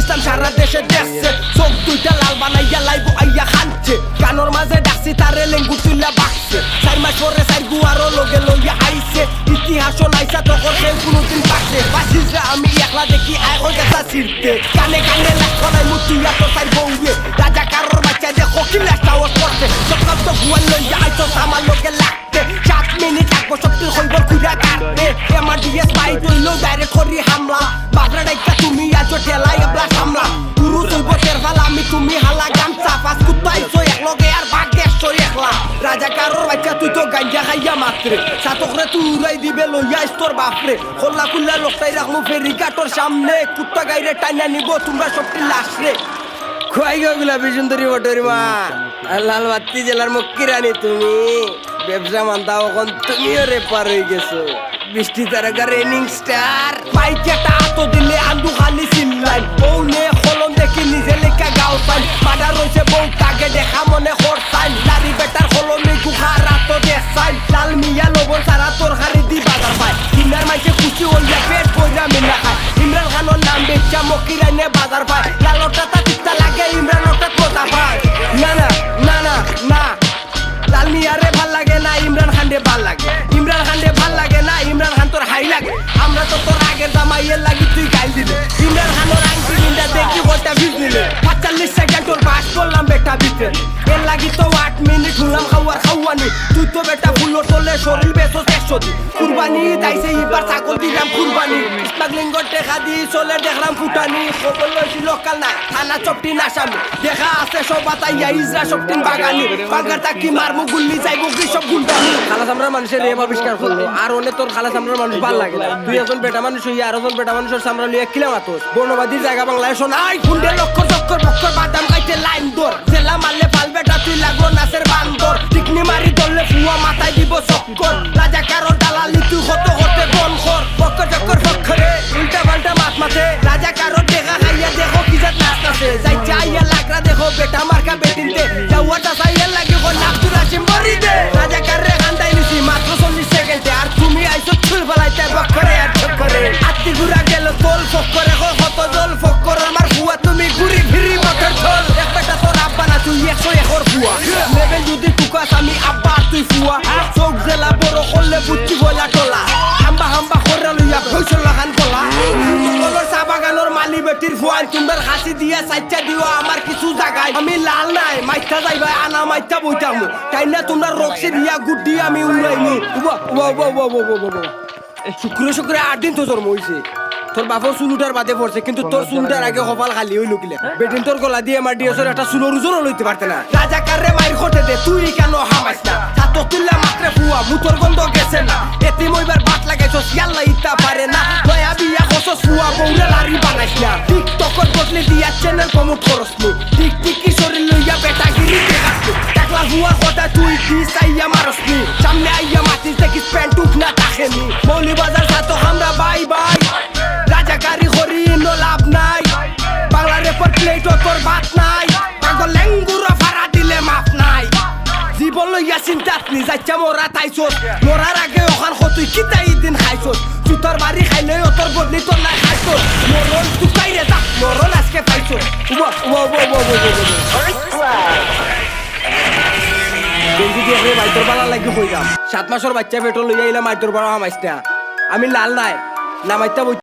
ইসলাম সারা দেশে দেখছে। চোখ দুইটা লাল বানাইয়া লাইব, আইয়া খানছে কানোর মাঝে ডাকছি, তারে লেঙ্গু তুইলা বাকছে। চার মাস পরে চার গুয়ারও লগে লইয়া আইছে। ইতিহাসও নাইসা, তখন সে কোনোদিন পাকছে। বাসিসরা আমি একলা দেখি আয় হয়ে গেছা ছিড়তে। কানে কানে লাখনাই মুতুইয়া তো চাই বউয়ে। রাজা কারোর বাচ্চা দেখো কি লেখাও করছে সকাল তো গুয়ার লইয়া আমার লোকে লাগতে সাত মিনিট লাগবো সত্যি হইব খুঁজা কাটতে। ডাইরেক্ট করি হামলা। বাবরা ডাইকা একলা রাজা বাচ্চা তুই তো গাঞ্জা খাইয়া মাত্রে। সাতকরে তুই উড়াই দিবে লইয়া তোর বাপরে। খুল্লা লোকটাই কাটোর সামনে। কুত্তা গাইরে টাইনা নিব তোমরা সবটি লাশ রে খুয়াই গুলাবি সুন্দরী বটরি মা। লাল বাত্তি জেলার মক্কি রানী তুমি। ব্যবসা মানতা এখন তুমিও রেপার হয়ে গেছো। বৃষ্টি তারকা রেনিং স্টার। বাইকেটা আতো দিলে আন্দু বেচা মক্কি রাইনে বাজার পায়। লালটা তা তিতা লাগে ইমরান ওটা কথা পায়? না না না না না। লাল মিয়ারে ভালো লাগে না, ইমরান খান ভালো লাগে। ইমরান খান ভালো লাগে না, ইমরান খান তোর হাই লাগে। আমরা তো তোর আগের জামাইয়ের লাগি তুই গাইল দিলে। ইমরান খানের আংটি মিন্ডা দেখি ওটা ভিজ নিলে। পাঁচচল্লিশ সেকেন্ড তোর বাস করলাম বেটা ভিতরে। এর লাগি তো হলাম খাওয়ানি। তুই তো বেটা ফুলো তোলে শরীর বেসো একশো দি কুরবানি তাইছে এবার ছাগল দিলাম কুরবানি। স্মাগলিং টেকা দি চলে দেখলাম ফুটানি। খবর লইছি লোকাল না থানা চপটি নাসামি দেখা আছে সব বাতাইয়া ইজরা সবটিন বাগানি। বাগার তাকি মারমু গুল্লি যাইবো কৃষক গুন্ডানি খালাস আমরা মানুষের রেপ আবিষ্কার করল। আর অনেক তোর খালাস আমরা মানুষ ভালো লাগে না। তুই এখন বেটা মানুষ হইয়া আর এখন বেটা মানুষের সামনে লিয়ে কিলা মাতোস? বর্ণবাদীর জায়গা বাংলায় শোনাই গুন্ডে লক্কর চক্কর বক্কর বাদাম খাইতে লাইন দর জেলা মারলে পাল বেটা তুই লাগল নাচের বান্দর। দিব রাজা কারও দালালি তুই হত হতে বন কর চক্কর বক্করে, উল্টা পাল্টা মাত মাথে রাজা কারও দেখা খাইয়া দেখো কি জাত নাচতাছে যাই চাইয়া লাগরা দেখো বেটা মার্কা বেটিনতে। যাওয়াটা চাইয়া লাগে হো নাচুর আছে মরি দে রাজা কারে খান্দাই নিছি, মাত্র চল্লিশ সেকেন্ডে। আর তুমি আইসো ছুল ফেলাইতে, বক্করে আর চক্করে। আত্মি ঘুরা গেল তোল ফক্করে হত জল। ফক্কর আমার ফুয়া তুমি ঘুরি ফিরি মটর ঝোল এক বেটা তোর আব্বা না, তুই একশো একর ফুয়া লেভেল যদি বেটির ফুয়ান তোমার হাসি দিয়া সাইচা দিও, আমার কিছু জাগায়। আমি লাল নাই, মাইথা যাইবা আনা মাইথা বইতামু। তাই না তোমরা রক্সি দিয়া, গুড্ডি আমি উড়াইমু। শুক্রে শুক্রে আট দিন তো জন্ম হইছে তোর বাপর চুলুটার বাদে পড়ছে কিন্তু তোর চুলটার আগে কপাল খালি হইল কিলে বেটিন তোর গলা দিয়ে মার দিয়েছ একটা চুলোর ওজনও লইতে পারতে না। রাজা কারে মাইর করতে দে, তুই কেন হামাইস না? ছাত্র তুললা মাত্রে ফুয়া মুতর গন্ধ গেছে না। এতে মইবার বাট লাগাইছ, ইয়াল্লা ইতা পারে না। ফুয়া বউরে লারি বানাইস না। টিকটকর বদলে দিয়া চ্যানেল প্রমোট করস নি টিক টিকি শরীর লইয়া বেটা গিরি দেখাস টাকলা হুয়া কথা তুই দিস আইয়া মারস নি? সামনে আইয়া মাতিস দেখিস প্যান্ট উঠ না। তাকেনি মৌলি বাজার সাথে আমরা বাই বাই। রাজাকারি হরি নো লাভ নাই। বাংলা রেপর প্লেট তোর বাত নাই। পাগল লেঙ্গুরা ফাড়া দিলে মাপ নাই। জীবন লইয়া চিন্তাত নি যাইছা মোরা তাইছত মরার আগে ওখান তুই কিতাই দিন খাইছত জুতার বাড়ি খাইলে তোর বদলি তোর নাই খাইছত মরণ তুকাই রে দা মরণ আজকে পাইছো। মাইতর পালা লাগি হয়ে যাম। সাত মাসের বাচ্চা পেট্রোল লইয়া এলাম মাইতর হামাইছ না। আমি লাল নাই না মাইতা বই